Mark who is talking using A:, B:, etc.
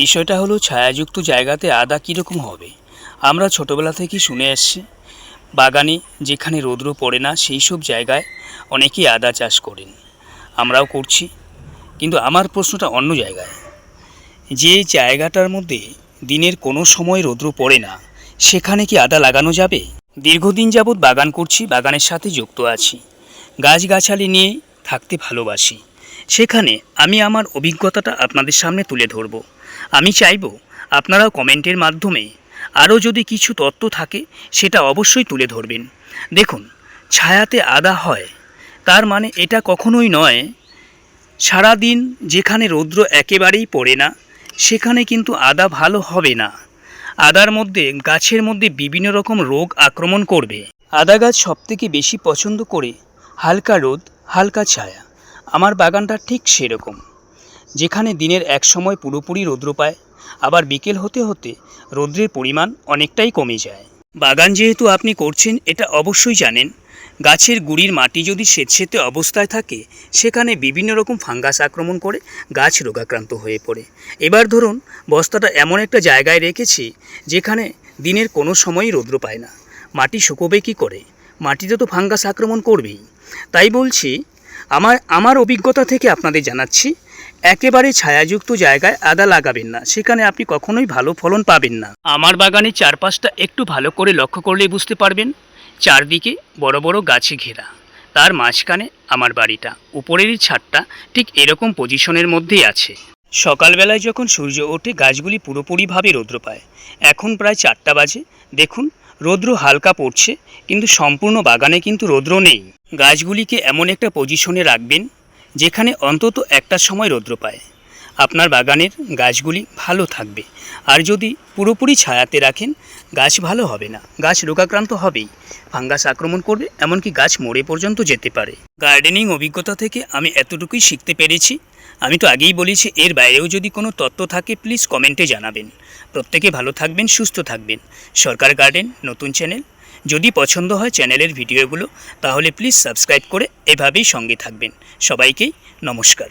A: বিষয়টা হলো ছায়াযুক্ত জায়গাতে আদা কীরকম হবে? আমরা ছোটোবেলা থেকেই শুনে আসছি বাগানে যেখানে রৌদ্র পড়ে না, সেই সব জায়গায় অনেকেই আদা চাষ করেন। আমরাও করছি, কিন্তু আমার প্রশ্নটা অন্য জায়গায়। যে জায়গাটার মধ্যে দিনের কোনো সময় রৌদ্র পড়ে না, সেখানে কি আদা লাগানো যাবে? দীর্ঘদিন যাবৎ বাগান করছি, বাগানের সাথে যুক্ত আছি। গাছগাছালি নিয়ে থাকতে ভালোবাসি। সেখানে আমি আমার অভিজ্ঞতাটা আপনাদের সামনে তুলে ধরব। আমি চাইব আপনারাও কমেন্টের মাধ্যমে আরও যদি কিছু তথ্য থাকে, সেটা অবশ্যই তুলে ধরবেন। দেখুন, ছায়াতে আদা হয়, তার মানে এটা কখনোই নয়, সারাদিন যেখানে রৌদ্র একেবারেই পড়ে না, সেখানে কিন্তু আদা ভালো হবে না। আদার মধ্যে, গাছের মধ্যে বিভিন্ন রকম রোগ আক্রমণ করবে। আদা গাছ সবথেকে বেশি পছন্দ করে হালকা রোদ, হালকা ছায়া। আমার বাগানটা ঠিক সেরকম। যেখানে দিনের এক সময় পুরোপুরি রৌদ্র পায়, আবার বিকেল হতে হতে রৌদ্রের পরিমাণ অনেকটাই কমে যায়। বাগান যেহেতু আপনি করছেন, এটা অবশ্যই জানেন। গাছের গুড়ির মাটি যদি স্বেচ্ছেতে অবস্থায় থাকে, সেখানে বিভিন্ন রকম ফাঙ্গাস আক্রমণ করে গাছ রোগাক্রান্ত হয়ে পড়ে। এবার ধরুন, বস্তাটা এমন একটা জায়গায় রেখেছি, যেখানে দিনের কোনো সময়ই রৌদ্র পায় না। মাটি শুকোবে কী করে? মাটিতে তো ফাঙ্গাস আক্রমণ করবেই। তাই বলছি আমার আমার অভিজ্ঞতা থেকে আপনাদের জানাচ্ছি, একেবারে ছায়াযুক্ত জায়গায় আদা লাগাবেন না। সেখানে আপনি কখনোই ভালো ফলন পাবেন না। আমার বাগানের চারপাশটা একটু ভালো করে লক্ষ্য করলেই বুঝতে পারবেন, চারদিকে বড় বড় গাছে ঘেরা। তার মাঝখানে আমার বাড়িটা উপরেরই ছাদটা ঠিক এরকম পজিশনের মধ্যেই আছে। সকালবেলায় যখন সূর্য ওঠে, গাছগুলি পুরোপুরিভাবে রৌদ্র পায়। এখন প্রায় চারটা বাজে। দেখুন রৌদ্র হালকা পড়ছে, কিন্তু সম্পূর্ণ বাগানে কিন্তু রৌদ্র নেই। গাছগুলিকে এমন একটা পজিশনে রাখবেন, যেখানে অন্তত একটা সময় রৌদ্র পায়। আপনার বাগানের গাছগুলি ভালো থাকবে। আর যদি পুরোপুরি ছায়াতে রাখেন, গাছ ভালো হবে না। গাছ রোগাক্রান্ত হবেই। ফাঙ্গাস আক্রমণ করবে, এমনকি গাছ মরে পর্যন্ত যেতে পারে। গার্ডেনিং অভিজ্ঞতা থেকে আমি এতটুকুই শিখতে পেরেছি। আমি তো আগেই বলেছি, এর বাইরেও যদি কোনো তত্ত্ব থাকে, প্লিজ কমেন্টে জানাবেন। প্রত্যেকে ভালো থাকবেন, সুস্থ থাকবেন। সরকার গার্ডেন, নতুন চ্যানেল। যদি পছন্দ হয় চ্যানেলের ভিডিওগুলো, তাহলে প্লিজ সাবস্ক্রাইব করে এভাবেই সঙ্গে থাকবেন। সবাইকেই নমস্কার।